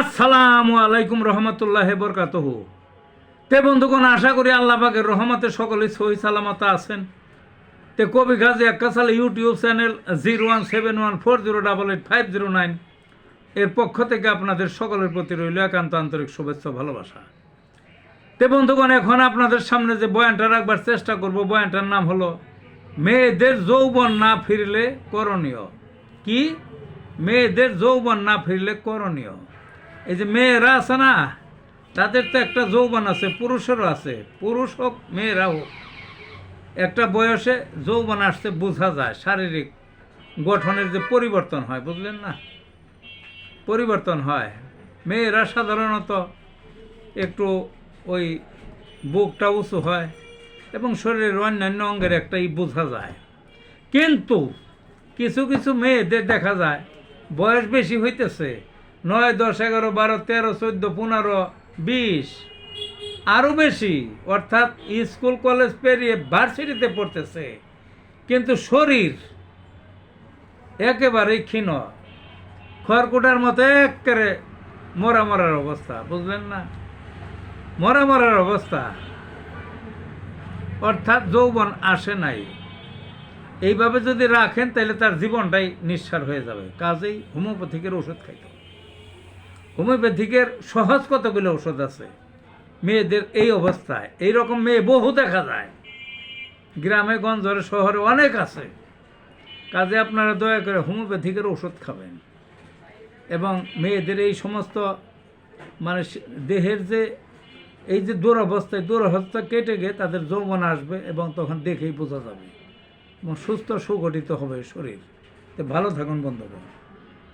আসসালামু আলাইকুম রহমতুল্লাহ বরকাতহ। তে বন্ধুগণ, আশা করি আল্লাহ রহমতে সকলে সহি সালামত আছেন। তে কবি Gazi আক্কাসাল YouTube channel zero one seven one four zero double eight five zero nine এর পক্ষ থেকে আপনাদের সকলের প্রতি রইল একান্ত আন্তরিক শুভেচ্ছা ভালোবাসা। তে বন্ধুগণ, এখন আপনাদের সামনে যে বয়ানটা রাখবার চেষ্টা করব, বয়ানটার নাম হলো, মেয়েদের যৌবন না ফিরলে করণীয়। কি? মেয়েদের যৌবন না ফিরলে করণীয়। এই যে মেয়েরা আছে না, তাদের তো একটা যৌবন আছে, পুরুষেরও আছে। পুরুষ হোক, মেয়েরা হোক, একটা বয়সে যৌবন আসতে বোঝা যায়, শারীরিক গঠনের যে পরিবর্তন হয়, বুঝলেন না? পরিবর্তন হয়। মেয়েরা সাধারণত একটু ওই বুকটা উঁচু হয় এবং শরীরের অন্যান্য অঙ্গের একটাই বোঝা যায়। কিন্তু কিছু কিছু মেয়েদের দেখা যায়, বয়স বেশি হইতেছে নয় দশ এগারো বারো তেরো চোদ্দ পনেরো বিশ। আরও বেশি। অর্থাৎ স্কুল, কলেজ পেরিয়ে ভার্সিটিতে পড়তেছে। কিন্তু শরীর একেবারেই ক্ষীণ। খড়কুটার মতো একেবারে মরা মরার অবস্থা, বুঝলেন না? মরা মরার অবস্থা। অর্থাৎ যৌবন আসে নাই। এইভাবে যদি রাখেন, তাহলে তার জীবনটাই নিঃসার হয়ে যাবে। কাজেই হোমিওপ্যাথিকের ওষুধ খাইতে হবে। হোমিওপ্যাথিকের সহজ কতগুলো ওষুধ আছে? মেয়েদের এই অবস্থায়। এই রকম মেয়ে বহু দেখা যায়। গ্রামে, গঞ্জরে, শহরে অনেক আছে। কাজে আপনারা দয়া করে হোমিওপ্যাথিকের ওষুধ খাবেন। এবং মেয়েদের এই সমস্ত মানে দেহের যে এই যে দুরবস্থায়, দুরবস্থা কেটে গিয়ে তাদের যৌবন আসবে এবং তখন দেখেই বোঝা যাবে। এবং সুস্থ, সুগঠিত হবে শরীর। তো ভালো থাকুন, বন্ধুগণ।